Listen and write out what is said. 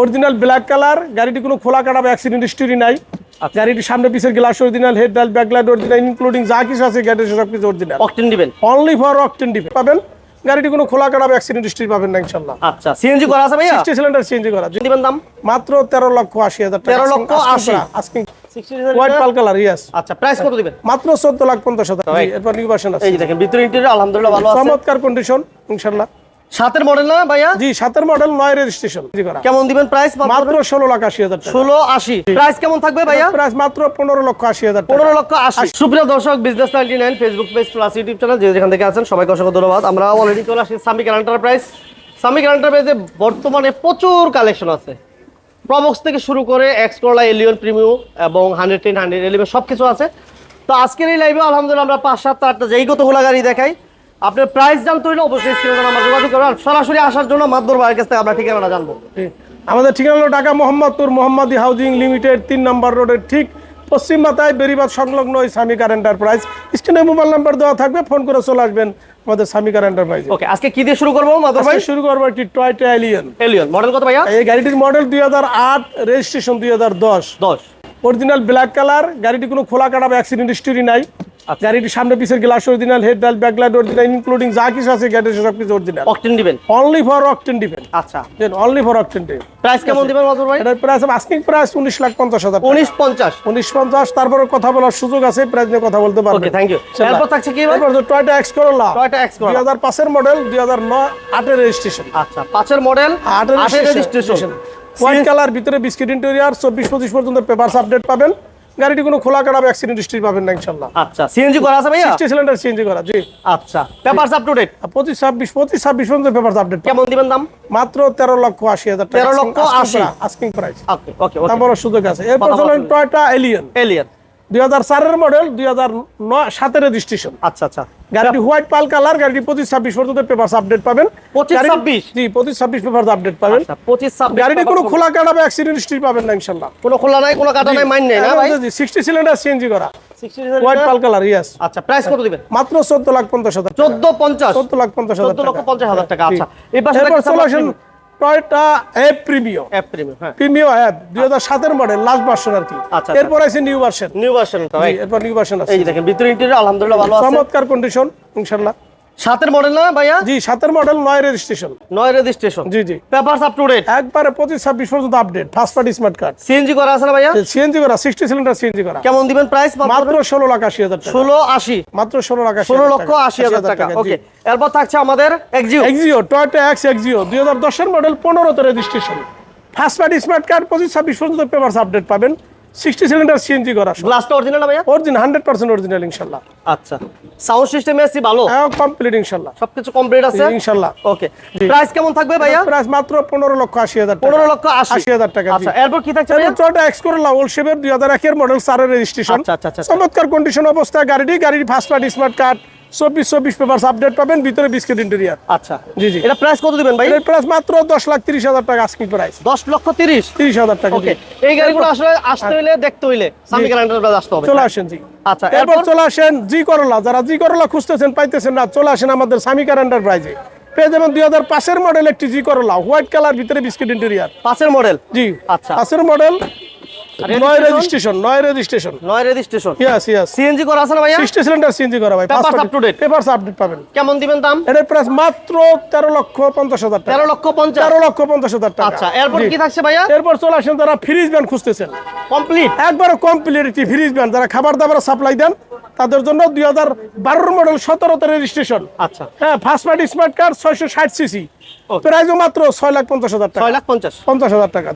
Original black colour গাড়িটি কোনো খোলা কাটা বা অ্যাক্সিডেন্ট হিস্টোরি নাই। গাড়িটির সামনে পিছের glass original head light back light original including যা কিছু আছে গাড়ির সব কিছু অরিজিনাল অকটেন দিবেন। অনলি ফর অকটেন ডিপে পাবেন? গাড়িটি কোনো খোলা কাটা বা অ্যাক্সিডেন্ট হিস্টোরি পাবেন না ইনশাল্লাহ আচ্ছা সিএনজি করা আছে ভাইয়া? সিক্সটি সিলিন্ডার চেঞ্জ করা। দিবেন দাম? মাত্র তেরো লক্ষ আশি হাজার টাকা। 13 লক্ষ আশি। Asking white pearl colour yes আচ্ছা প্রাইস কত দিবেন? মাত্র চোদ্দ লাখ পঞ্চাশ হাজার। Right. এরপর নিউ ভার্সন আছে। এই দেখেন ভিতরে ইন্টেরিয়র আলহামদুলিল্লাহ ভালো আছে। চমৎকার কন্ডিশন ইনশাল্লাহ সাতের মডেল না ভাইয়া? জি সাতের মডেল নয় রেজিস্ট্রেশন কেমন দিবেন প্রাইস মাত্র ষোলো লাখ আশি হাজার ষোলো আশি। প্রাইস কেমন থাকবে ভাইয়া? প্রাইস মাত্র পনেরো লক্ষ আশি হাজার পনেরো লক্ষ আশি। সুপ্রিয় দর্শক business ninety nine Facebook page plus YouTube channel যে যেখান থেকে আছেন সবাইকে অসংখ্য ধন্যবাদ। আমরা অলরেডি চলে আসি সামিক এন্টারপ্রাইজ সামিক এন্টারপ্রাইজে বর্তমানে প্রচুর কালেকশন আছে। প্রবক্স থেকে শুরু করে এক্সকোলা এলিয়ন প্রিমিও এবং হান্ড্রেড টেন হান্ড্রেড এলিভেন সব কিছু আছে। তো আজকের এই লাইভে আলহামদুলিল্লাহ আমরা পাঁচ সাত আটটা যেই কতগুলো গাড়ি দেখাই আপনার প্রাইস জানতে হলে অবশ্যই স্ক্রিনে আমরা যোগাযোগ করব আর সরাসরি আসার জন্য মাদ্দর ভাইয়ের কাছ থেকে আমরা ঠিকানাটা জানব। আমাদের ঠিকানা হলো ঢাকা মোহাম্মদপুর মোহাম্মদী হাউজিং লিমিটেড তিন নম্বর রোডের ঠিক পশ্চিম মাথায় বেরিবাদ সংলগ্ন ওই সামিকার এন্টারপ্রাইজ স্ক্রিনে মোবাইল নাম্বার দেওয়া থাকবে ফোন করে চলে আসবেন আমাদের সামিকার এন্টারপ্রাইজ ওকে আজকে কি দিয়ে শুরু করব মাদ্দর ভাই? শুরু করব একটি টয়টা এলিয়ন এলিয়ন মডেল কত ভাইয়া? এই গাড়িটির মডেল দুই হাজার আট রেজিস্ট্রেশন দুই হাজার দশ। দশ। অরিজিনাল ব্ল্যাক কালার গাড়িটি কোনো খোলা কাটা বা অ্যাক্সিডেন্ট হিস্টোরি নাই। গাড়িটির সামনে পিছের glass original head light back light original including যা কিছু আছে গাড়ির সব কিছু অরিজিনাল অকটেন দিবেন? অনলি ফর অকটেন ডিপেন্ড আচ্ছা। Only for octane depend price কেমন দিবেন মাদুর ভাই? এটার প্রাইস আস্কিং প্রাইস উনিশ লাখ পঞ্চাশ হাজার উনিশ পঞ্চাশ। উনিশ পঞ্চাশ তারপরে কথা বলার সুযোগ আছে প্রাইস নিয়ে কথা বলতে পারবে ওকে থ্যাংক ইউ এরপর থাকছে কি ভাই? Toyota X Corolla Toyota X দুই হাজার পাঁচের মডেল দুই হাজার নয় আটের রেজিস্ট্রেশন আচ্ছা পাঁচের মডেল আটের আটের রেজিস্ট্রেশন হোয়াইট কালার ভিতরে বিস্কিট ইন্টেরিয়ার চব্বিশ পঁচিশ পর্যন্ত পেপারস আপডেট পাবেন। গাড়িটি কোনো খোলা কাটা অ্যাক্সিডেন্ট হিস্ট্রি পাবেন না ইনশাল্লাহ আচ্ছা সিএনজি করা আছে ভাইয়া? সিক্সটি সিলিন্ডার সিএনজি করা জি। আচ্ছা পেপারস আপ টু ডেট আর পঁচিশ ছাব্বিশ পঁচিশ ছাব্বিশ পর্যন্ত পেপারস আপডেট কেমন দিবেন দাম? মাত্র তেরো লক্ষ আশি হাজার 13 লক্ষ আশি। আস্কিং প্রাইস ওকে ওকে তারপরে সুযোগ আছে। এরপর চলেন টয়টা এলিয়ন এলিয়ন দুই হাজার চারের মডেল দুই হাজার নয় সাতের রেজিস্ট্রেশন আচ্ছা আচ্ছা। গাড়িটি হোয়াইট পাল কালার গাড়িটি পঁচিশ ছাব্বিশ পর্যন্ত পেপার আপডেট পাবেন। 25, গাড়ি- 26? জি পঁচিশ ছাব্বিশ পেপার আপডেট পাবেন। আচ্ছা পঁচিশ ছাব্বিশ গাড়িটি কোনো খোলা কাটা বা অ্যাক্সিডেন্ট হিস্ট্রি পাবেন না ইনশাল্লাহ কোনো খোলা নাই কোনো কাটা নাই মাইন নেই না ভাই? সিক্সটি সিলিন্ডার সিএনজি করা। হোয়াইট পাল কালার ইয়েস আচ্ছা প্রাইস কত দিবেন? মাত্র চোদ্দ লাখ পঞ্চাশ হাজার চোদ্দ পঞ্চাশ? চোদ্দ লাখ পঞ্চাশ হাজার চোদ্দ লক্ষ টাকা। পঞ্চাশ হাজার টাকা আচ্ছা। আসেন। টয়টা অ্যাপ প্রিমিও অ্যাপ প্রিমিয়াম হ্যাঁ। প্রিমিও অ্যাপ দুই হাজার সাতের মডেল লাস্ট ভার্সন আর কি। আচ্ছা, এরপর আছে নিউ ভার্সন নিউ ভার্সন এরপর নিউ ভার্সন আছে। এই দেখেন ভিতরে ইন্টেরিয়র আলহামদুলিল্লাহ ভালো আছে। চমৎকার কন্ডিশন ইনশাল্লাহ সাতের মডেল না ভাইয়া? জি সাতের মডেল নয় রেজিস্ট্রেশন নয় registration G G. Papers up to date একবারে পঁচিশ ছাব্বিশ পর্যন্ত update first party smart card CNG করা আছে না ভাইয়া? সিএনজি করা সিক্সটি সিলিন্ডার সিএনজি করা। কেমন দিবেন প্রাইস মাত্র ষোলো লাখ আশি হাজার টাকা। ষোলো আশি। মাত্র ষোলো লাখ ষোলো লক্ষ। আশি হাজার টাকা ওকে এরপর থাকছে আমাদের Axio Axio Toyota X Axio দুই হাজার দশের মডেল পনেরোতে registration first party smart card পঁচিশ ছাব্বিশ পর্যন্ত পেপার আপডেট পাবেন। সিক্সটি সিলিন্ডার সিএনজি করা গ্লাসটা অরিজিনাল না ভাইয়া? অরিজিনাল হান্ড্রেড পার্সেন্ট অরিজিনাল ইনশাল্লাহ। আচ্ছা। সাউন্ড সিস্টেম এসি ভালো? কমপ্লিট ইনশাল্লাহ। সবকিছু কমপ্লিট আছে? ইনশাল্লাহ। ওকে প্রাইস কেমন থাকবে ভাইয়া? প্রাইস মাত্র পনেরো লক্ষ আশি হাজার টাকা। পনেরো লক্ষ আশি। আশি হাজার টাকা আচ্ছা এরপর কি থাকছে ভাইয়া? টয়টা এক্স করলা ওল শেপের দুই হাজার একের মডেল সারের রেজিস্ট্রেশন আচ্ছা, আচ্ছা। চমৎকার কন্ডিশন অবস্থা গাড়িটি গাড়ির ফার্স্ট পার্টি স্মার্ট কার্ড চব্বিশ চব্বিশ পেপার আপডেট পাবেন ভিতরে বিস্কিট ইন্টেরিয়ার আচ্ছা। জি, জি। এটা প্রাইস কত দিবেন ভাই? এর প্রাইস মাত্র দশ লাখ তিরিশ হাজার টাকা আস্কিং প্রাইস দশ লক্ষ তিরিশ? তিরিশ হাজার টাকা ওকে এই গাড়িগুলো আসলে আসতে হইলে দেখতে হইলে আসতে হবে। চলে আসেন জি। আচ্ছা এরপর চলে আসেন জি করলা। যারা জি করলা খুঁজতেছেন পাইতেছেন না চলে আসেন আমাদের সামিকার এন্টারপ্রাইজে পেয়ে যাবেন দুই হাজার পাঁচের মডেল একটি জি করলা। হোয়াইট কালার ভিতরে বিস্কিট ইন্টেরিয়ার পাঁচের মডেল জি। আচ্ছা। পাঁচের মডেল? নয় রেজিস্ট্রেশন নয় রেজিস্ট্রেশন নয় রেজিস্ট্রেশন ইয়াস ইয়াস সিএনজি করা আছে না ভাইয়া? সিক্সটি সিলিন্ডার সিএনজি করা ভাই Papers up to date? Papers update পাবেন। কেমন দিবেন দাম? এটার প্রাইস মাত্র তেরো লক্ষ পঞ্চাশ হাজার টাকা। তেরো লক্ষ পঞ্চাশ। তেরো লক্ষ পঞ্চাশ হাজার টাকা। আচ্ছা এরপর কি থাকছে ভাইয়া? এরপর চলে আসেন যারা ফ্রিজ ব্যান্ড খুঁজতেছেন। কমপ্লিট একবারে কমপ্লিট ফ্রিজ যারা খাবার দাবার সাপ্লাই দেন তাদের জন্য দুই হাজার বারোর মডেল সতেরোতে রেজিস্ট্রেশন আচ্ছা। হ্যাঁ ফার্স্ট পার্টি স্মার্ট কার্ড ছয়শো ষাট সিসি. প্রাইসও মাত্র ছয় লাখ পঞ্চাশ হাজার টাকা। ছয় লাখ পঞ্চাশ। পঞ্চাশ হাজার টাকা।